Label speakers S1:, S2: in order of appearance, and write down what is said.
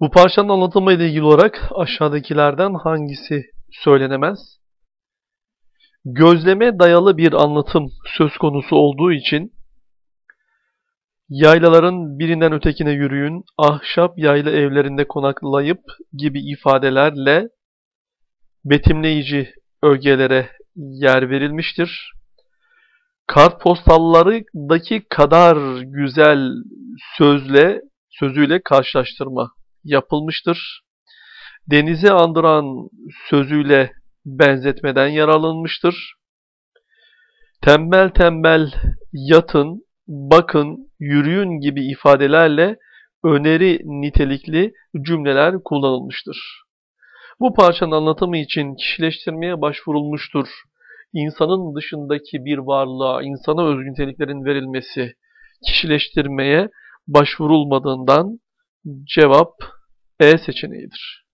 S1: Bu parçanın anlatımı ile ilgili olarak aşağıdakilerden hangisi söylenemez? Gözleme dayalı bir anlatım söz konusu olduğu için yaylaların birinden ötekine yürüyün, ahşap yayla evlerinde konaklayıp gibi ifadelerle betimleyici ögelere yer verilmiştir. Kartpostallarındaki kadar güzel sözle sözüyle karşılaştırma yapılmıştır. Denizi andıran sözüyle benzetmeden yararlanmıştır. Tembel tembel yatın, bakın, yürüyün gibi ifadelerle öneri nitelikli cümleler kullanılmıştır. Bu parçanın anlatımı için kişileştirmeye başvurulmuştur. İnsanın dışındaki bir varlığa, insana özgü niteliklerin verilmesi, kişileştirmeye başvurulmadığından cevap E seçeneğidir.